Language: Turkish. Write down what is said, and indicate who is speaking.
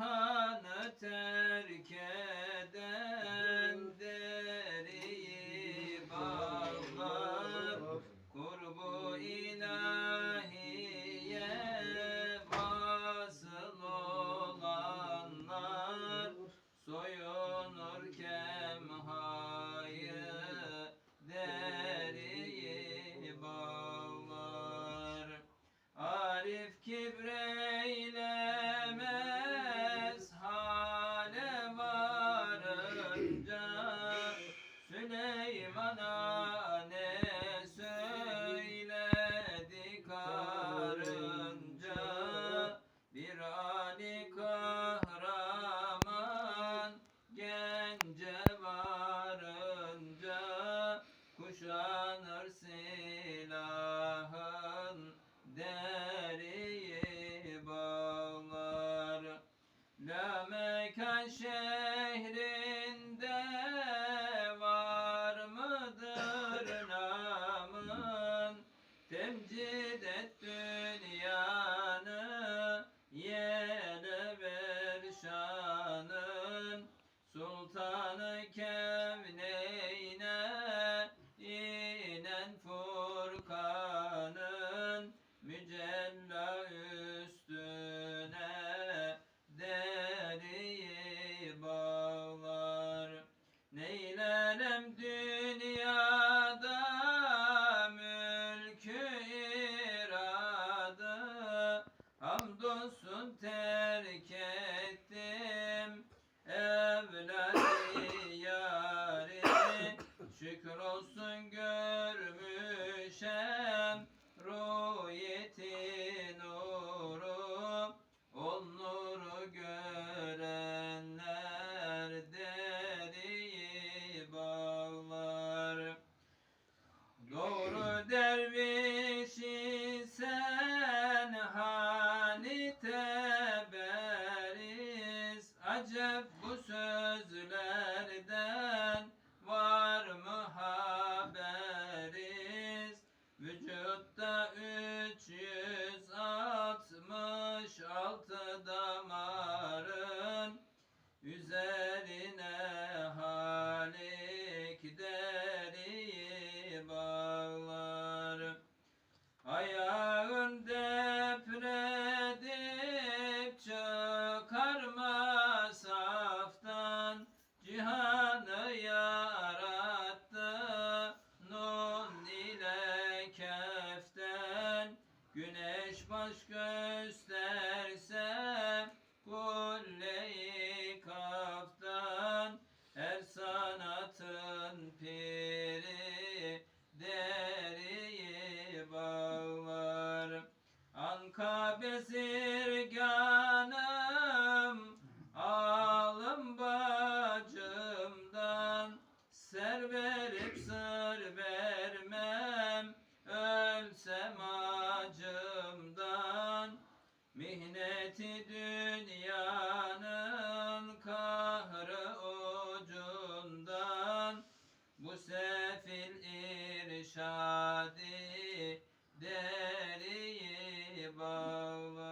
Speaker 1: ها conscience. Hamdü Acep bu sözlerden Güneş baş gösterse kulleyi kaftan Her sanatın piri deriyi bağlar. Ankabesi deriyi bağla.